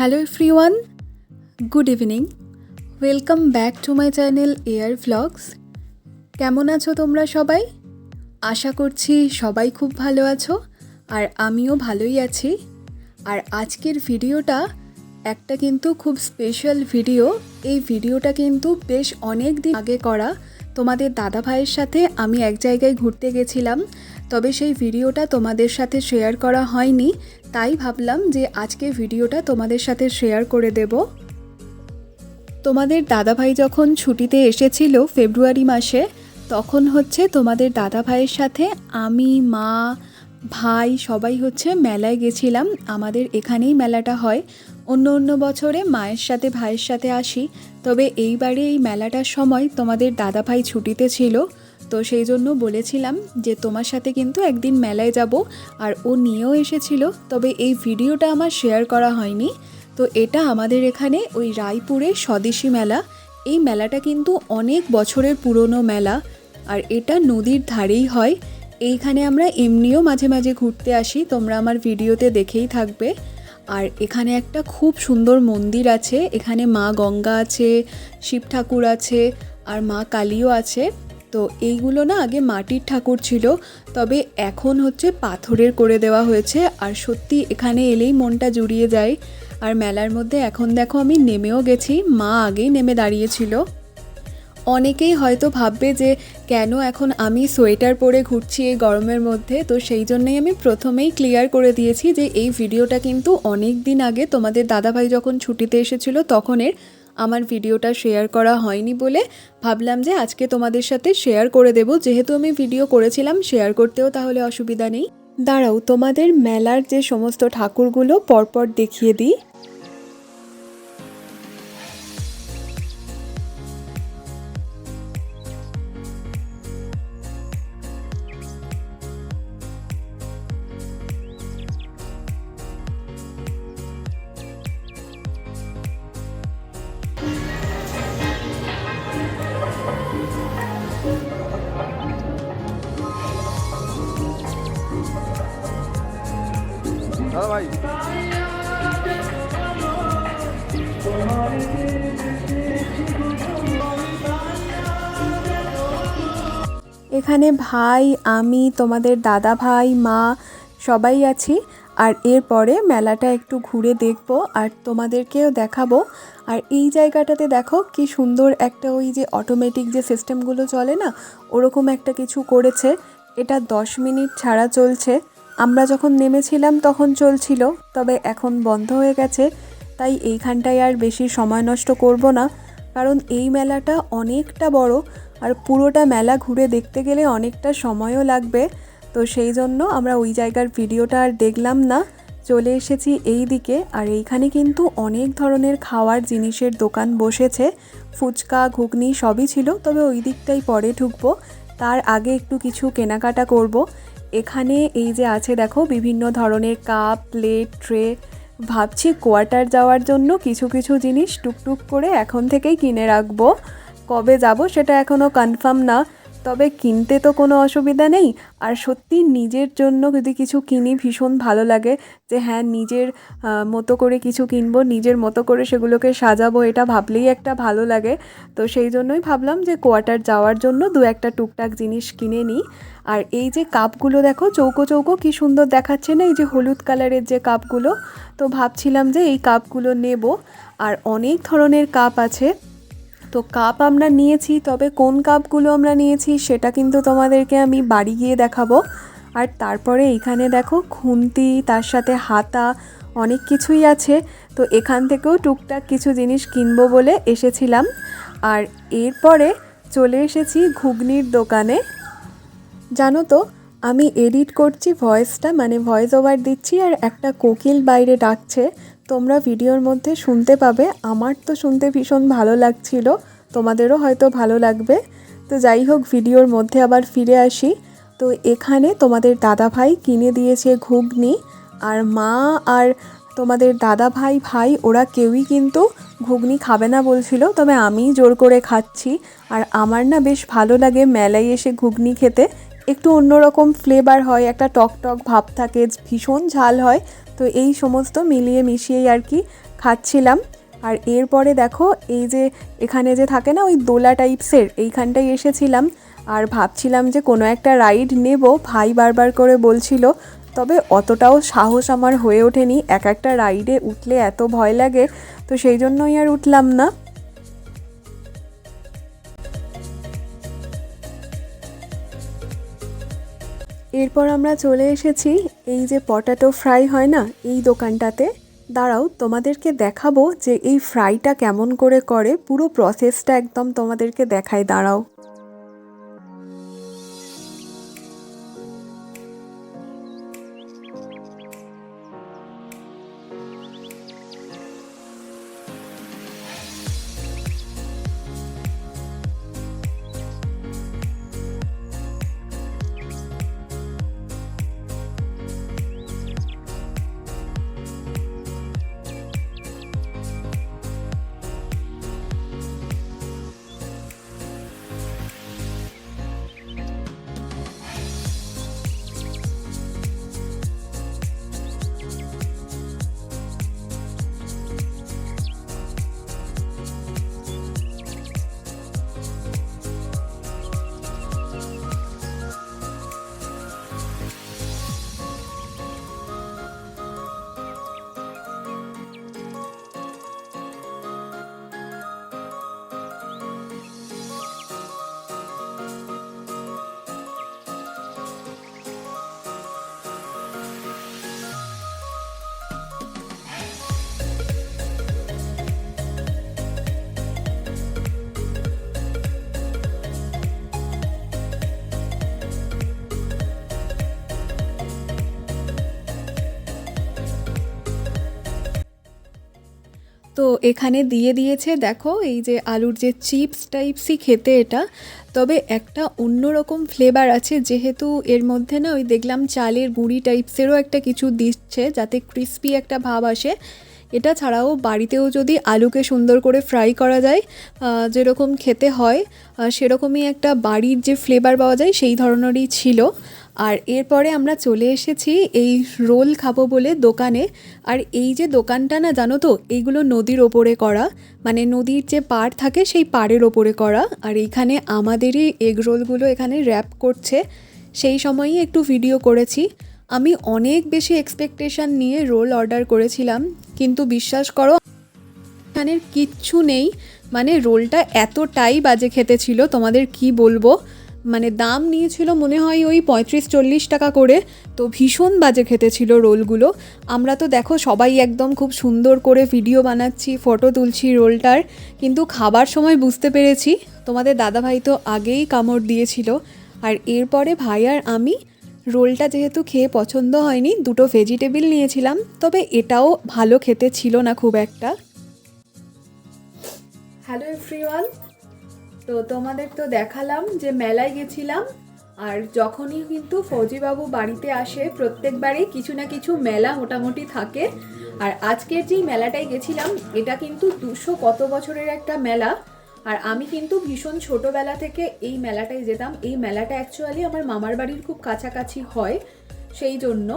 Hello everyone good evening welcome back to my channel air vlogs কেমন আছো তোমরা সবাই? আশা করছি সবাই খুব ভালো আছো, আর আমিও ভালোই আছি। আর আজকের ভিডিওটা একটা কিন্তু খুব স্পেশাল ভিডিও এই ভিডিওটা কিন্তু বেশ অনেক দিন আগে করা। তোমাদের দাদা ভাইয়ের সাথে আমি এক জায়গায় ঘুরতে গেছিলাম। তবে সেই ভিডিওটা তোমাদের সাথে শেয়ার করা হয়নি, তাই ভাবলাম যে আজকে ভিডিওটা তোমাদের সাথে শেয়ার করে দেব। তোমাদের দাদাভাই যখন ছুটিতে এসেছিল ফেব্রুয়ারি মাসে, তখন হচ্ছে তোমাদের দাদা ভাইয়ের সাথে আমি, মা, ভাই সবাই হচ্ছে মেলায় গেছিলাম। আমাদের এখানেই মেলাটা হয়। অন্য অন্য বছরে মায়ের সাথে, ভাইয়ের সাথে আসি। তবে এইবারে এই মেলাটার সময় তোমাদের দাদাভাই ছুটিতে ছিল। তো সেই জন্য বলেছিলাম যে তোমার সাথে কিন্তু একদিন মেলায় যাব আর ও নিয়েও এসেছিল, তবে এই ভিডিওটা আমার শেয়ার করা হয়নি। তো এটা আমাদের এখানে ওই রায়পুরে স্বদেশী মেলা। এই মেলাটা কিন্তু অনেক বছরের পুরনো মেলা আর এটা নদীর ধারেই হয়। এইখানে আমরা এমনিও মাঝে মাঝে ঘুরতে আসি, তোমরা আমার ভিডিওতে দেখেই থাকবে। আর এখানে একটা খুব সুন্দর মন্দির আছে, এখানে মা গঙ্গা আছে, শিব ঠাকুর আছে আর মা কালীও আছে। তো এইগুলো না আগে মাটির ঠাকুর ছিল, তবে এখন হচ্ছে পাথরের করে দেওয়া হয়েছে। আর সত্যি এখানে এলেই মনটা জুড়িয়ে যায়। আর মেলার মধ্যে এখন দেখো আমি নেমেও গেছি, মা আগেই নেমে দাঁড়িয়েছিল। অনেকেই হয়তো ভাববে যে কেন এখন আমি সোয়েটার পরে ঘুরছি এই গরমের মধ্যে, তো সেই জন্যই আমি প্রথমেই ক্লিয়ার করে দিয়েছি যে এই ভিডিওটা কিন্তু অনেক দিন আগে তোমাদের দাদাভাই যখন ছুটিতে এসেছিল তখনের আমার ভিডিওটা শেয়ার করা হয়নি বলে ভাবলাম যে আজকে তোমাদের সাথে শেয়ার করে দেব। যেহেতু আমি ভিডিও করেছিলাম, শেয়ার করতেও তাহলে অসুবিধা নেই। দাঁড়াও, তোমাদের মেলার যে সমস্ত ঠাকুরগুলো পরপর দেখিয়ে দিই। এখানে ভাই, আমি, তোমাদের দাদা ভাই, মা, সবাই আছি। আর এরপরে মেলাটা একটু ঘুরে দেখব আর তোমাদেরকেও দেখাবো। আর এই জায়গাটাতে দেখো কি সুন্দর একটা ওই যে অটোমেটিক যে সিস্টেমগুলো চলে না, ওরকম একটা কিছু করেছে। এটা দশ মিনিট ছাড়া চলছে। আমরা যখন নেমেছিলাম তখন চলছিল, তবে এখন বন্ধ হয়ে গেছে। তাই এইখানটায় আর বেশি সময় নষ্ট করব না। কারণ এই মেলাটা অনেকটা বড়। আর পুরোটা মেলা ঘুরে দেখতে গেলে অনেকটা সময়ও লাগবে। তো সেই জন্য আমরা ওই জায়গার ভিডিওটা আর দেখলাম না। চলে এসেছি এই দিকে আর এইখানে কিন্তু অনেক ধরনের খাওয়ার জিনিসের দোকান বসেছে। ফুচকা, ঘুগনি সবই ছিল, তবে ওই দিকটাই পরে ঢুকবো। তার আগে একটু কিছু কেনাকাটা করব। এখানে এই যে আছে দেখো, বিভিন্ন ধরনের কাপ, প্লেট, ট্রে, ভাবছি কোয়ার্টার যাওয়ার জন্য কিছু কিছু জিনিস টুকটুক করে এখন থেকেই কিনে রাখব। কবে যাব সেটা এখনও কনফার্ম না। তবে কিনতে তো কোনো অসুবিধা নেই। আর সত্যি নিজের জন্য যদি কিছু কিনি, ভীষণ ভালো লাগে যে হ্যাঁ নিজের মতো করে কিছু কিনবো, নিজের মতো করে সেগুলোকে সাজাবো, এটা ভাবলেই একটা ভালো লাগে। তো সেই জন্যই ভাবলাম যে কোয়ার্টার যাওয়ার জন্য দু একটা টুকটাক জিনিস কিনে নিই। আর এই যে কাপগুলো দেখো, চৌকো চৌকো কি সুন্দর দেখাচ্ছে না? এই যে হলুদ কালারের যে কাপগুলো তো ভাবছিলাম যে এই কাপগুলো নেব। আর অনেক ধরনের কাপ আছে। তো কাপ আমরা নিয়েছি, তবে কোন কাপগুলো আমরা নিয়েছি সেটা কিন্তু তোমাদেরকে আমি বাড়ি গিয়ে দেখাবো। আর তারপরে এখানে দেখো খুন্তি, তার সাথে হাতা, অনেক কিছুই আছে। তো এখান থেকেও টুকটাক কিছু জিনিস কিনবো বলে এসেছিলাম। আর এরপরে চলে এসেছি ঘুগনির দোকানে। জানো তো, আমি এডিট করছি ভয়েসটা মানে ভয়েস ওভার দিচ্ছি আর একটা কোকিল বাইরে ডাকছে। তোমরা ভিডিওর মধ্যে শুনতে পাবে। আমার তো শুনতে ভীষণ ভালো লাগছিল। তোমাদেরও হয়তো ভালো লাগবে। তো যাই হোক, ভিডিওর মধ্যে আবার ফিরে আসি। তো এখানে তোমাদের দাদা ভাই কিনে দিয়েছে ঘুগনি। আর মা আর তোমাদের দাদা ভাই ভাই ওরা কেউই কিন্তু ঘুগনি খাবে না বলছিল, তবে আমি জোর করে খাচ্ছি। আর আমার না বেশ ভালো লাগে মেলায় এসে ঘুগনি খেতে। একটু অন্যরকম ফ্লেভার হয়, একটা টক টক ভাব থাকে, ভীষণ ঝাল হয়। তো এই সমস্ত মিলিয়ে মিশিয়েই আর কি খাচ্ছিলাম। আর এরপরে দেখো, এই যে এখানে যে থাকে না, ওই দোলা টাইপসের এইখানটায় এসেছিলাম। আর ভাবছিলাম যে কোনো একটা রাইড নেব, ভাই বারবার করে বলছিল। তবে অতটাও সাহস আমার হয়ে ওঠেনি, এক একটা রাইডে উঠলে এত ভয় লাগে, তো সেই জন্যই আর উঠলাম না। এরপর আমরা চলে এসেছি, এই যে পটাটো ফ্রাই হয় না, এই দোকানটাতে। দাঁড়াও, তোমাদেরকে দেখাবো যে এই ফ্রাইটা কেমন করে করে, পুরো প্রসেসটা একদম তোমাদেরকে দেখায়, দাঁড়াও। তো এখানে দিয়ে দিয়েছে, দেখো, এই যে আলুর যে চিপস টাইপসই খেতে এটা। তবে একটা অন্যরকম ফ্লেভার আছে, যেহেতু এর মধ্যে না ওই দেখলাম চালের গুঁড়ি টাইপসেরও একটা কিছু দিচ্ছে, যাতে ক্রিস্পি একটা ভাব আসে। এটা ছাড়াও বাড়িতেও যদি আলুকে সুন্দর করে ফ্রাই করা যায় যেরকম খেতে হয় সেরকমই একটা বাড়ির যে ফ্লেভার পাওয়া যায়, সেই ধরনেরই ছিল। আর এরপরে আমরা চলে এসেছি এই রোল খাব বলে দোকানে। আর এই যে দোকানটা না, জানো তো এইগুলো নদীর ওপরে করা। মানে নদীর যে পাড় থাকে, সেই পাড়ের ওপরে করা। আর এইখানে আমাদেরই এগ রোলগুলো এখানে র্যাপ করছে। সেই সময়ই একটু ভিডিও করেছি। আমি অনেক বেশি এক্সপেকটেশন নিয়ে রোল অর্ডার করেছিলাম। কিন্তু বিশ্বাস করো, এখানের কিচ্ছু নেই। মানে রোলটা এতটাই বাজে খেতে ছিল, তোমাদের কি বলব? মানে দাম নিয়েছিল মনে হয় ওই পঁয়ত্রিশ চল্লিশ টাকা করে। তো ভীষণ বাজে খেতে ছিল রোলগুলো। আমরা তো দেখো সবাই একদম খুব সুন্দর করে ভিডিও বানাচ্ছি ফটো তুলছি রোলটার। কিন্তু খাবার সময় বুঝতে পেরেছি, তোমাদের দাদাভাই তো আগেই কামড় দিয়েছিল। আর এরপরে ভাই আর আমি, রোলটা যেহেতু খেয়ে পছন্দ হয়নি, দুটো ভেজিটেবিল নিয়েছিলাম। তবে এটাও ভালো খেতে ছিল না খুব একটা। হ্যালো এভরিওয়ান তো তোমাদের তো দেখালাম যে মেলায় গেছিলাম, আর যখনই কিন্তু ফৌজিবাবু বাড়িতে আসে, প্রত্যেকবারই কিছু না কিছু মেলা মোটামুটি থাকে। আর আজকের যেই মেলাটায় গেছিলাম, এটা কিন্তু দুশো কত বছরের একটা মেলা। আর আমি কিন্তু ভীষণ ছোটবেলা থেকে এই মেলাটায় যেতাম। এই মেলাটা অ্যাকচুয়ালি আমার মামার বাড়ির খুব কাছাকাছি হয়, সেই জন্য।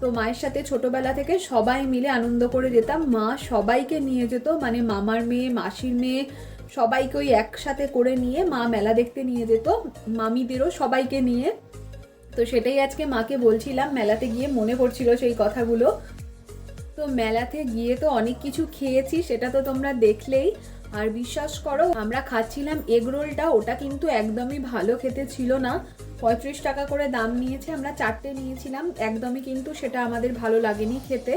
তো মায়ের সাথে ছোটবেলা থেকে সবাই মিলে আনন্দ করে যেতাম। মা সবাইকে নিয়ে যেত মানে মামার মেয়ে, মাসির মেয়ে সবাইকে ওই একসাথে করে নিয়ে মা মেলা দেখতে নিয়ে যেত, মামিদেরও সবাইকে নিয়ে। তো সেটাই আজকে মাকে বলছিলাম, মেলাতে গিয়ে মনে পড়ছিল সেই কথাগুলো। তো মেলাতে গিয়ে তো অনেক কিছু খেয়েছি, সেটা তো তোমরা দেখলেই। আর বিশ্বাস করো, আমরা খাচ্ছিলাম এগ রোলটা, ওটা কিন্তু একদমই ভালো খেতে ছিল না। পঁয়ত্রিশ টাকা করে দাম নিয়েছে, আমরা চারটে নিয়েছিলাম, একদমই কিন্তু সেটা আমাদের ভালো লাগেনি খেতে।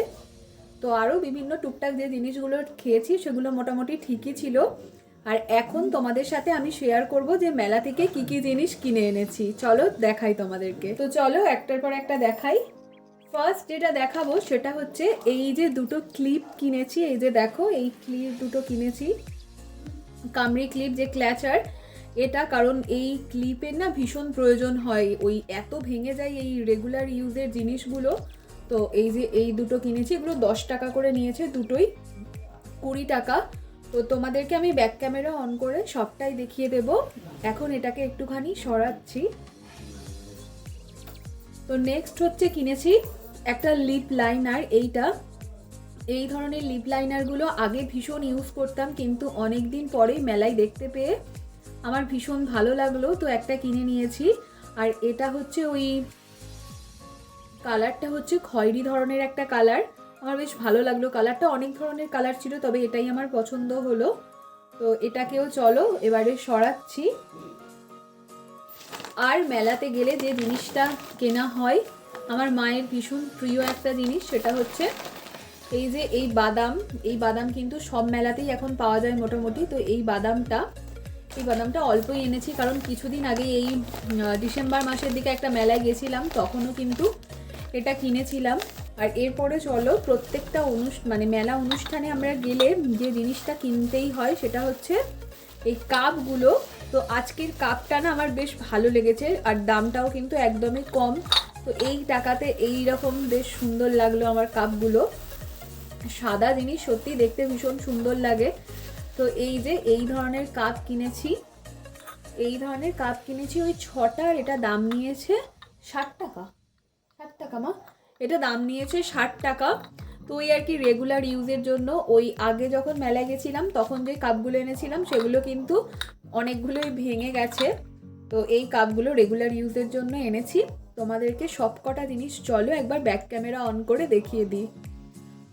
তো আরও বিভিন্ন টুকটাক যে জিনিসগুলো খেয়েছি, সেগুলো মোটামুটি ঠিকই ছিল। আর এখন তোমাদের সাথে আমি শেয়ার করব যে মেলা থেকে কি কি জিনিস কিনে এনেছি। চলো দেখাই তোমাদেরকে। তো চলো একটার পর একটা দেখাই। ফার্স্ট যেটা দেখাবো সেটা হচ্ছে এই যে দুটো ক্লিপ কিনেছি। এই যে দেখো, এই ক্লিপ দুটো কিনেছি। কামড়ি ক্লিপ যে ক্ল্যাচার এটা কারণ এই ক্লিপের না ভীষণ প্রয়োজন হয়। ওই এত ভেঙে যায় এই রেগুলার ইউজের জিনিসগুলো। তো এই যে এই দুটো কিনেছি, এগুলো দশ টাকা করে নিয়েছে দুটোই। কুড়ি টাকা। তো তোমাদেরকে আমি ব্যাক ক্যামেরা অন করে সবটাই দেখিয়ে দেব। এখন এটাকে একটুখানি সরাচ্ছি। তো নেক্সট হচ্ছে কিনেছি একটা লিপ লাইনার এইটা। এই ধরনের লিপ লাইনারগুলো আগে ভীষণ ইউজ করতাম, কিন্তু অনেক দিন পরেই মেলায় দেখতে পেয়ে আমার ভীষণ ভালো লাগল, তো একটা কিনে নিয়েছি। আর এটা হচ্ছে ওই কালারটা হচ্ছে খয়েরি ধরনের একটা কালার আমার বেশ ভালো লাগল। কালারটা অনেক ধরনের কালার ছিল, তবে এটাই আমার পছন্দ হলো। তো এটাকেও চলো, এবারে সরাচ্ছি। আর মেলাতে গেলে যে জিনিসটা কেনা হয়, আমার মায়ের ভীষণ প্রিয় একটা জিনিস, সেটা হচ্ছে এই যে এই বাদাম। এই বাদাম কিন্তু সব মেলাতেই এখন পাওয়া যায় মোটামুটি। তো এই বাদামটা এই বাদামটা অল্পই এনেছি, কারণ কিছুদিন আগে এই ডিসেম্বর মাসের দিকে একটা মেলায় গেছিলাম, তখনও কিন্তু এটা কিনেছিলাম। আর এরপরে চলো প্রত্যেকটা অনুষ্ঠান মানে মেলা অনুষ্ঠানে আমরা গেলে যে জিনিসটা কিনতেই হয় সেটা হচ্ছে এই কাপগুলো। তো আজকের কাপটা না আমার বেশ ভালো লেগেছে আর দামটাও কিন্তু একদমই কম। তো এই টাকাতে এই রকম বেশ সুন্দর লাগল আমার কাপগুলো। সাদা জিনিস সত্যি দেখতে ভীষণ সুন্দর লাগে। তো এই যে এই ধরনের কাপ কিনেছি। এই ধরনের কাপ কিনেছি, ওই ছটার এটা দাম নিয়েছে ষাট টাকা। ষাট টাকা, মা? এটা দাম নিয়েছে ষাট টাকা। তো ওই আর কি রেগুলার ইউজের জন্য ওই আগে যখন মেলায় গেছিলাম, তখন যে কাপগুলো এনেছিলাম, সেগুলো কিন্তু অনেকগুলোই ভেঙে গেছে। তো এই কাপগুলো রেগুলার ইউজের জন্য এনেছি। তোমাদেরকে সব কটা জিনিস চলো একবার ব্যাক ক্যামেরা অন করে দেখিয়ে দিই।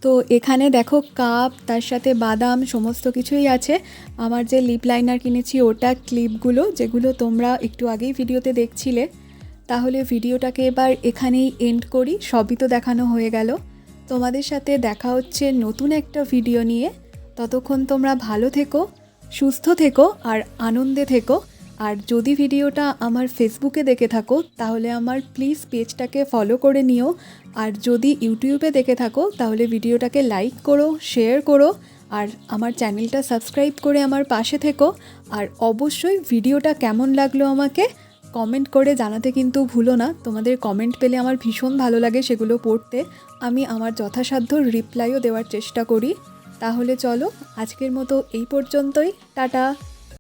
তো এখানে দেখো কাপ তার সাথে বাদাম, সমস্ত কিছুই আছে। আমার যে লিপ লাইনার কিনেছি, ওটা ক্লিপগুলো যেগুলো তোমরা একটু আগেই ভিডিওতে দেখছিলে। তাহলে ভিডিওটাকে এবার এখানেই এন্ড করি। সবই তো দেখানো হয়ে গেল। তোমাদের সাথে দেখা হচ্ছে নতুন একটা ভিডিও নিয়ে। ততক্ষণ তোমরা ভালো থেকো, সুস্থ থেকো আর আনন্দে থেকো। আর যদি ভিডিওটা আমার ফেসবুকে দেখে থাকো, তাহলে আমার প্লিজ পেজটাকে ফলো করে নিও। আর যদি ইউটিউবে দেখে থাকো, তাহলে ভিডিওটাকে লাইক করো শেয়ার করো। আর আমার চ্যানেলটা সাবস্ক্রাইব করে আমার পাশে থেকো। আর অবশ্যই ভিডিওটা কেমন লাগল আমাকে কমেন্ট করে জানাতে কিন্তু ভুলো না। তোমাদের কমেন্ট পেলে আমার ভীষণ ভালো লাগে সেগুলো পড়তে। আমি আমার যথাসাধ্য রিপ্লাইও দেওয়ার চেষ্টা করি। তাহলে চলো, আজকের মতো এই পর্যন্তই। টাটা!